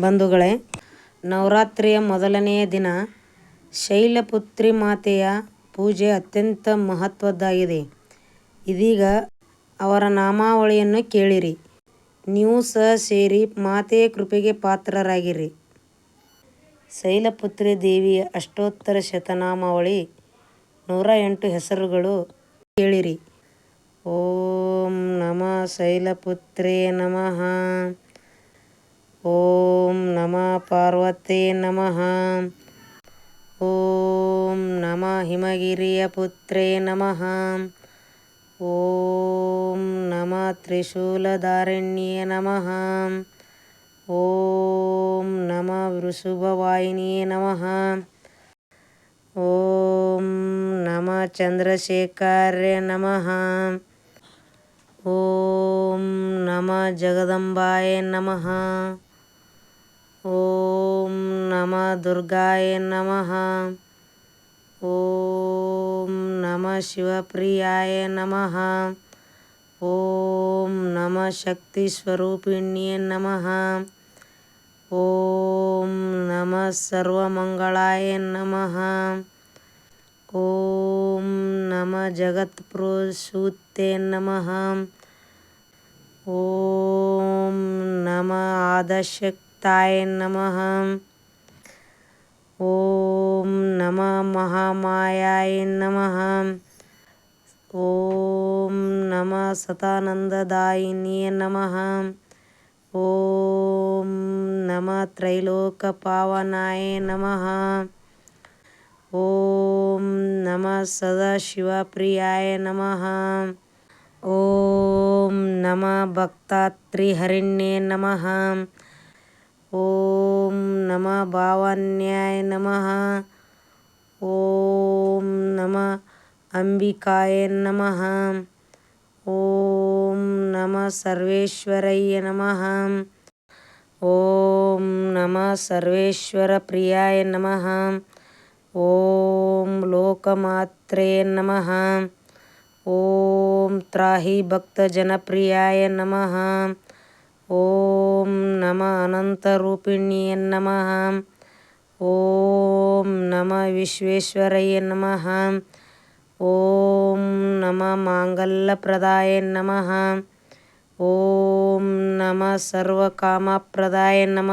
ಬಂಧುಗಳೇ, ನವರಾತ್ರಿಯ ಮೊದಲನೆಯ ದಿನ ಶೈಲಪುತ್ರಿ ಮಾತೆಯ ಪೂಜೆ ಅತ್ಯಂತ ಮಹತ್ವದ್ದಾಗಿದೆ. ಇದೀಗ ಅವರ ನಾಮಾವಳಿಯನ್ನು ಕೇಳಿರಿ. ನೀವು ಸಹ ಸೇರಿ ಮಾತೆಯ ಕೃಪೆಗೆ ಪಾತ್ರರಾಗಿರಿ. ಶೈಲಪುತ್ರಿ ದೇವಿಯ ಅಷ್ಟೋತ್ತರ ಶತನಾಮಾವಳಿ ನೂರ ಎಂಟು ಹೆಸರುಗಳು ಕೇಳಿರಿ. ಓಂ ನಮ ಶೈಲಪುತ್ರೇ ನಮಃ పార్వతే నమ ఓం నమ హిమగిరియపుత్రే నమ ఓం నమ త్రిశూలధారణ్యే నమ ఓం నమ వృషభవాయినే నమ ఓం నమ చంద్రశేఖర్య నమ ఓం నమ జగదంబాయ నమ ఓం నమ దుర్గాయ నమ. ఓం నమ శివప్రియాయ నమ. ఓం నమ శక్తిస్వరూపిణ్యే నమ. ఓం నమ సర్వమంగళాయ నమ. ఓం నమ జగత్ప్రోసూతే నమ. ఓం నమ ఆదశక్తి గణపతాయ నమ. ఓం నమ మహామాయాయ నమ. ఓం నమ సతానందదాయిని నమ. ఓం నమ త్రైలోక పావనాయ నమ. ఓం నమ సదాశివప్రియాయ నమ. ఓం నమ భక్తాత్రిహరిణ్యే నమ. ॐ नम भावान्याय नमः। ॐ नम अम्बिकाय नमः। ॐ नम सर्वेश्वरय्य नमः। ॐ नमः सर्वेश्वरप्रियाय नमः। ॐ लोकमात्रे नमः। ॐ त्राहि भक्तजनप्रियाय नमः। ఓం నమ అనంతరూపిణ్యే నమ. ఓం నమ విశ్వేశ్వరయ్య నమ. ఓం నమ మాంగళ్యప్రదాయ నమ. ఓం నమ సర్వకామప్రదాయ నమ.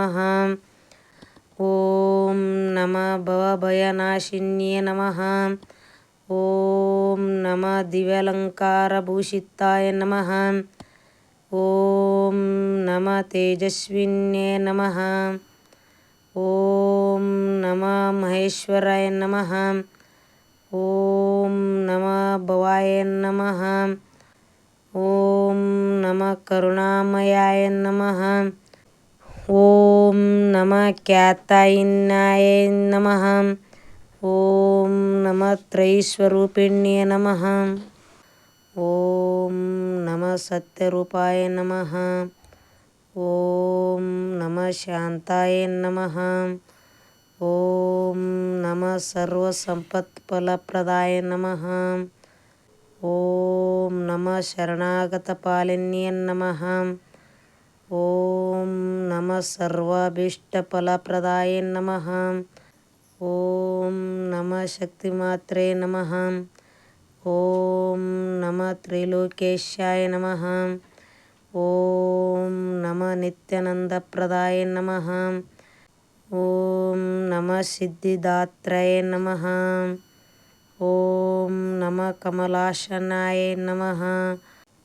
ఓం నమ భవభయనాశిన్యే నమ. ఓం నమ దివ్యలంకారభూషితాయ నమ. ॐ नम तेजस्विन्ये नम। ॐ नम महेश्वराय नमः। ॐ नम भवाय नमः। ॐ नम करुणामयाय नमः। ॐ नम ख्यातायिन्नाय नमः। ॐ नम त्रयीस्वरूपिण्ये नमः। ఓం నమ సత్యరూపాయ నమ. ఓం నమ శాంతాయ నమ. ఓం నమ సర్వసంపత్ఫలప్రదాయ నమ. ఓం నమ శరణాగతపాలిన్య నమ. ఓం నమ సర్వాభీష్టఫలప్రదాయ నమ. ఓం నమ శక్తిమాత్రే నమ. ఓం నమ త్రిలోకేశాయ నమ. ఓం నమ నిత్యనందప్రదాయ నమ. ఓం నమ సిద్ధిదాత్రయ నమ. ఓం నమ కమలాశనాయ నమ.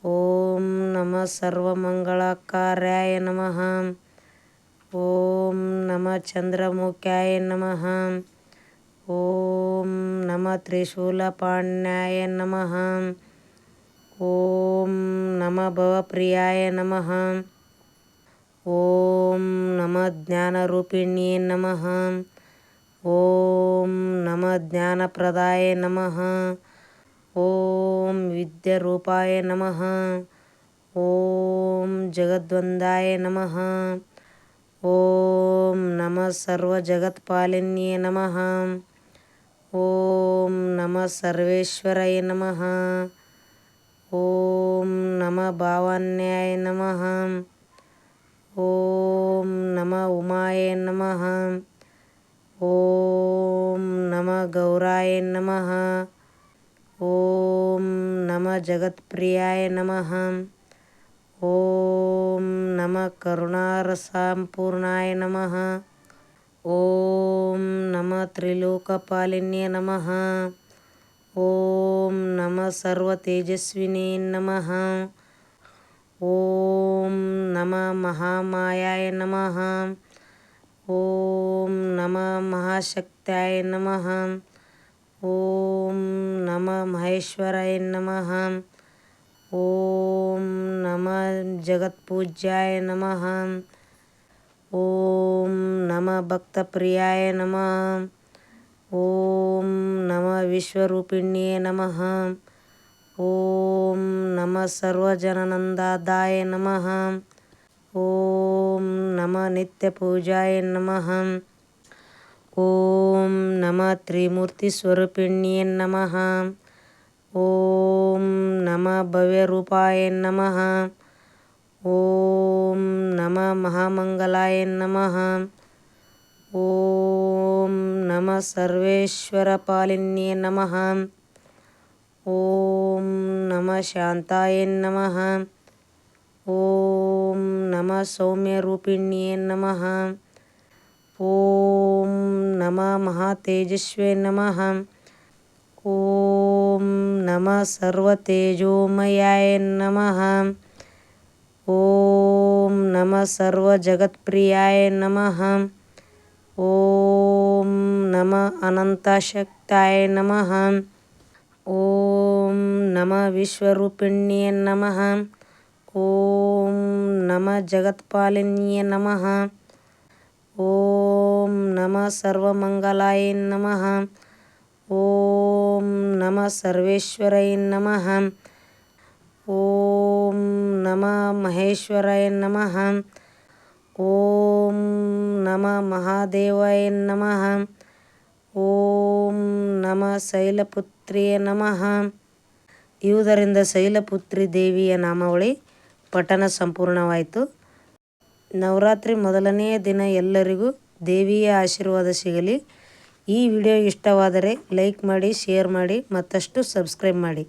ఓం నమ సర్వమంగళకార్యాయ నమ. ఓం నమ చంద్రముఖ్యాయ నమ. ఓం నమ త్రిశూలపాణ్యాయ నమ. ఓం నమ భవప్రియాయ నమ. ఓం నమ జ్ఞానరూపిణ్యే నమ. ఓం నమ జ్ఞానప్రదాయ నమ. ఓం విద్యరూపాయ నమ. ఓం జగద్వందాయ నమ. ఓం నమ సర్వజగత్పాలిన్యే నమ. ॐ नमः सर्वेश्वराय नमः। ॐ नमः भावान्याय नमः। ॐ नमः उमाय नमः। ॐ नमः गौराय नमः। ॐ नमः जगत्प्रियाय नमः। ॐ नमः करुणारसाम्पूर्णाय नमः। ఓం నమ త్రిలోకపాలిన్య నమ. ఓం నమ సర్వతేజస్వినే నమ. ఓం నమ మహామాయాయ నమ. ఓం నమ మహాశక్తాయ నమ. ఓం నమ మహేశ్వరాయ నమ. ఓం నమ జగత్పూజ్యాయ నమ. ఓం నమ భక్త ప్రియాయ నమ. ఓం నమ విశ్వరూపిణ్యే నమ. ఓం నమ సర్వజననందాదాయ నమ. ఓం నమ నిత్యపూజాయ నమ. ఓం నమ త్రిమూర్తిస్వరూపిణ్యే నమ. ఓం నమ భవ్యరూపాయ నమ. ఓం నమ మహామంగళాయ నమ. ॐ नमः सर्वेश्वरपालिन्ये नमः। ॐ नमः शान्ताय नमः। ॐ नमः सौम्यरूपिण्ये नमः। ॐ नमः महातेजस्वे नमः। ॐ नम सर्वतेजोमयाय नमः। ॐ नमः सर्वजगत्प्रियाय नमः। ఓం నమ అనంతశక్తాయ నమ. ఓం నమ విశ్వరూపిణ్యే నమ. ఓం నమ జగత్పాలిన్యే నమ. ఓం నమ సర్వమంగళాయ నమ. ఓం నమ సర్వేశ్వరై నమ. ఓం నమ మహేశ్వరాయ నమ. ಓಂ ನಮ ಮಹಾದೇವಾಯ ನಮಃ ಓಂ ನಮ ಶೈಲಪುತ್ರಿಯ ನಮಃ ಇವುದರಿಂದ ಶೈಲಪುತ್ರಿ ದೇವಿಯ ನಾಮಾವಳಿ ಪಠನ ಸಂಪೂರ್ಣವಾಯಿತು. ನವರಾತ್ರಿ ಮೊದಲನೆಯ ದಿನ ಎಲ್ಲರಿಗೂ ದೇವಿಯ ಆಶೀರ್ವಾದ ಸಿಗಲಿ. ಈ ವಿಡಿಯೋ ಇಷ್ಟವಾದರೆ ಲೈಕ್ ಮಾಡಿ, ಶೇರ್ ಮಾಡಿ, ಮತ್ತಷ್ಟು ಸಬ್ಸ್ಕ್ರೈಬ್ ಮಾಡಿ.